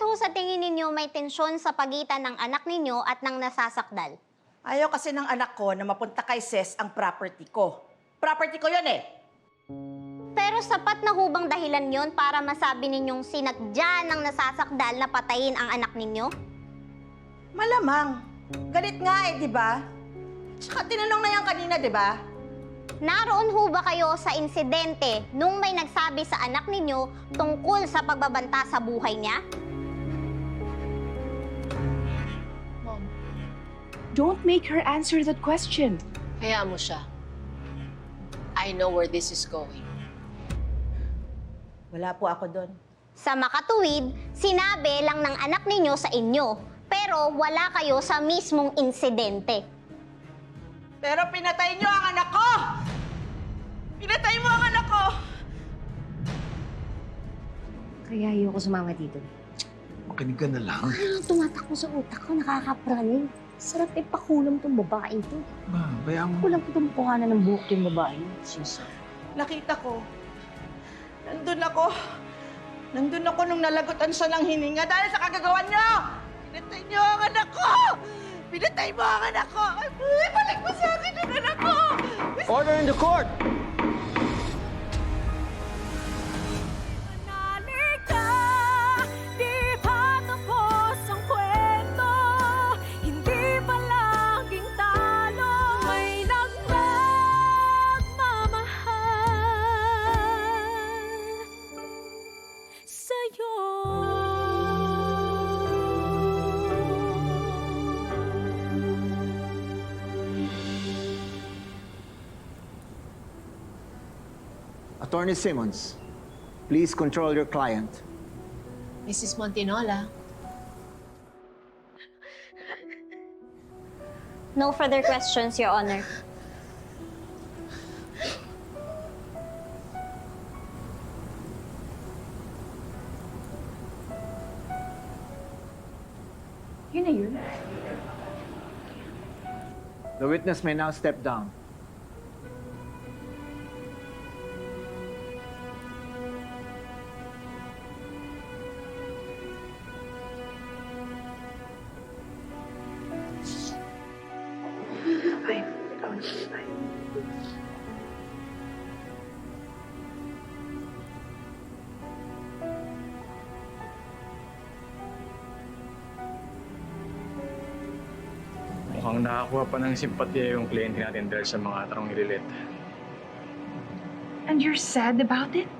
ho sa tingin ninyo may tensyon sa pagitan ng anak ninyo at ng nasasakdal? Ayaw kasi ng anak ko na mapunta kay Ses ang property ko. Property ko yun eh. Pero sapat na hubang dahilan yon para masabi ninyong sinadya ng nasasakdal na patayin ang anak ninyo? Malamang. Galit nga eh, di ba? Tsaka tinanong na yan kanina, di ba? Naroon ho ba kayo sa insidente nung may nagsabi sa anak ninyo tungkol sa pagbabanta sa buhay niya? Don't make her answer that question. kaya mo siya. I know where this is going. Wala po ako doon. Sa makatuwid, sinabi lang ng anak ninyo sa inyo, pero wala kayo sa mismong insidente. Pero pinatay niyo ang anak ko! Pinatay mo ang anak ko! Kaya ayoko sumama dito. Makinig ka na lang. Parang tumatakbo sa utak ko, nakakapraning. Sarap ipakulam tong babaeng to. Ba, bayaan mo. Kulang itong mukha na ng buhok yung babae. Sus. Nakita ko. Nandun ako. Nandun ako nung nalagutan siya ng hininga dahil sa kagagawan niyo! Pinatay niyo ang anak ko! Pinatay mo ang anak ko! Ay, balik mo sa akin ang anak ko! Order in the court! Attorney Simmons, please control your client. Mrs. Montinola, No further questions, Your Honor. Yun na yun. The witness may now step down. Mukhang nakakuha pa ng simpatya yung kliyente natin dahil sa mga tanong nililit. And you're sad about it?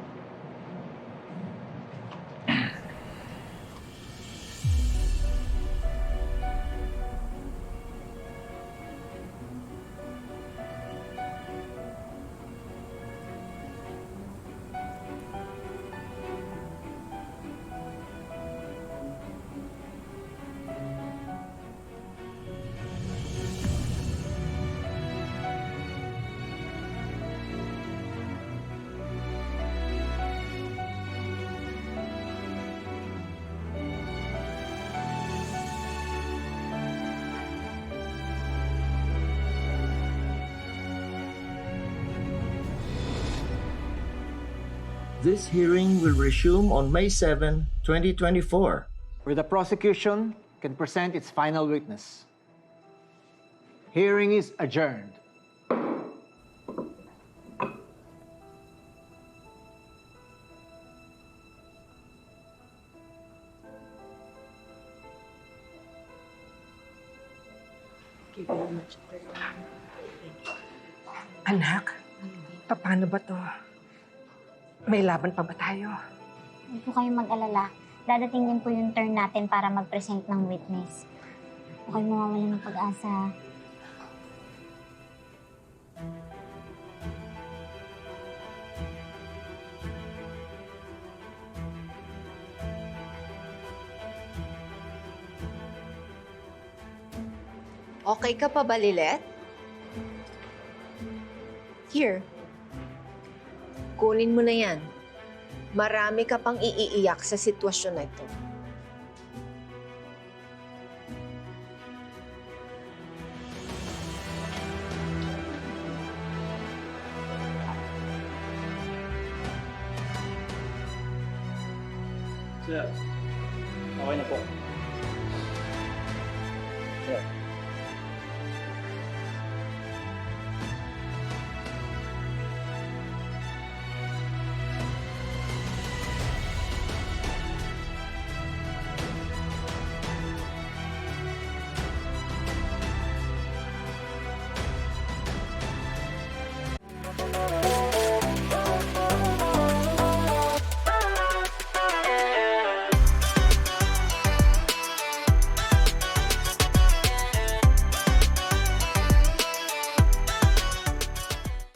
This hearing will resume on May 7, 2024. Where the prosecution can present its final witness. Hearing is adjourned. Anak, paano ba to? May laban pa ba tayo? Huwag po kayong mag-alala. Dadating din po yung turn natin para mag-present ng witness. Huwag kayong mawawala ng pag-asa. okay ka pa ba, Lilet? Here. Kunin mo na yan. Marami ka pang iiiyak sa sitwasyon na ito. Okay na po. Sir.